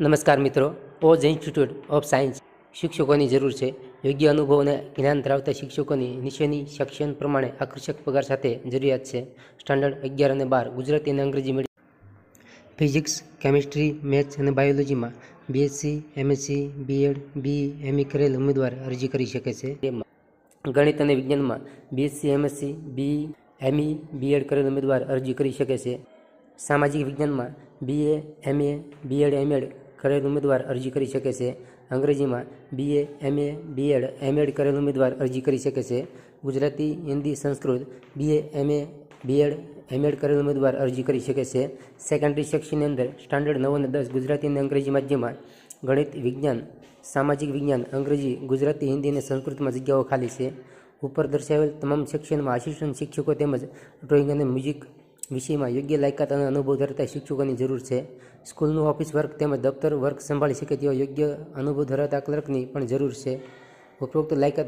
નમસ્કાર મિત્રો Oz institute of science શિક્ષકોની જરૂર છે. યોગ્ય અનુભવ અને જ્ઞાન ધરાવતા શિક્ષકોની નીચેની સેક્શન પ્રમાણે આકર્ષક પગાર સાથે જરૂરિયાત છે. સ્ટાન્ડર્ડ અગિયાર અને બાર, ગુજરાતી અને અંગ્રેજી મીડિયમ. ફિઝિક્સ, કેમિસ્ટ્રી, મેથ્સ અને બાયોલોજીમાં BSc MSc BEd B ME કરેલ ઉમેદવાર અરજી કરી શકે છે. તેમાં ગણિત અને વિજ્ઞાનમાં BSc MSc B ME BEd કરેલ ઉમેદવાર અરજી કરી શકે છે. સામાજિક વિજ્ઞાનમાં બીએ એમએ બીએડ એમએડ કરેલ ઉમેદવાર અરજી કરી શકે છે. અંગ્રેજીમાં બીએ એમએ બીએડ એમએડ કરેલ ઉમેદવાર અરજી કરી શકે છે. Gujarati, Hindi, Sanskrit BA MA BEd MEd કરેલ ઉમેદવાર અરજી કરી શકે છે. સેકન્ડરી સેક્શનની અંદર સ્ટાન્ડર્ડ નવ અને દસ ગુજરાતી અને અંગ્રેજી માધ્યમમાં ગણિત વિજ્ઞાન, સામાજિક વિજ્ઞાન, અંગ્રેજી, ગુજરાતી, હિન્દી અને સંસ્કૃતમાં જગ્યાઓ ખાલી છે. ઉપર દર્શાવેલ તમામ સેક્શનમાં આસિસ્ટન્ટ શિક્ષકો તેમજ ડ્રોઈંગ અને મ્યુઝિક વિષયમાં યોગ્ય લાયકાત અને અનુભવ ધરાવતા શિક્ષકોની જરૂર છે. સ્કૂલનું ઓફિસ વર્ક તેમજ દફતર વર્ક સંભાળી શકે તેવા યોગ્ય અનુભવ ધરાવતા ક્લર્કની પણ જરૂર છે. ઉપરોક્ત લાયકાત